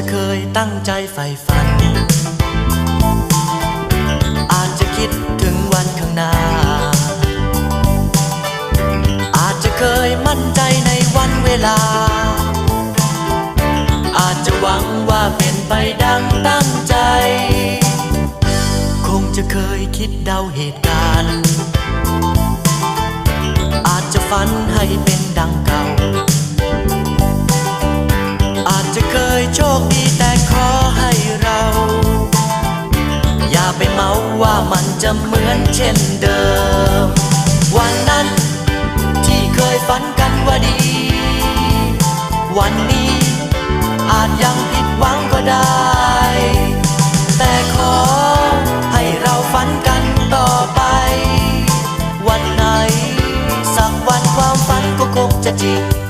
จะเคยตั้งใจใฝ่ฝัน อาจจะคิดถึงวันข้างหน้า อาจจะเคยมั่นใจในวันเวลา อาจจะหวังว่าเป็นไปดังตั้งใจ คงจะเคยคิดเดาเหตุการณ์ อาจจะฝันให้เป็นดังเก่า ว่ามันจะเหมือนเช่นเดิม วันนั้นที่เคยฝันกันว่าดี วันนี้อาจยังผิดหวังก็ได้ แต่ขอให้เราฝันกันต่อไป วันไหน สักวันความฝันก็คงจะจริง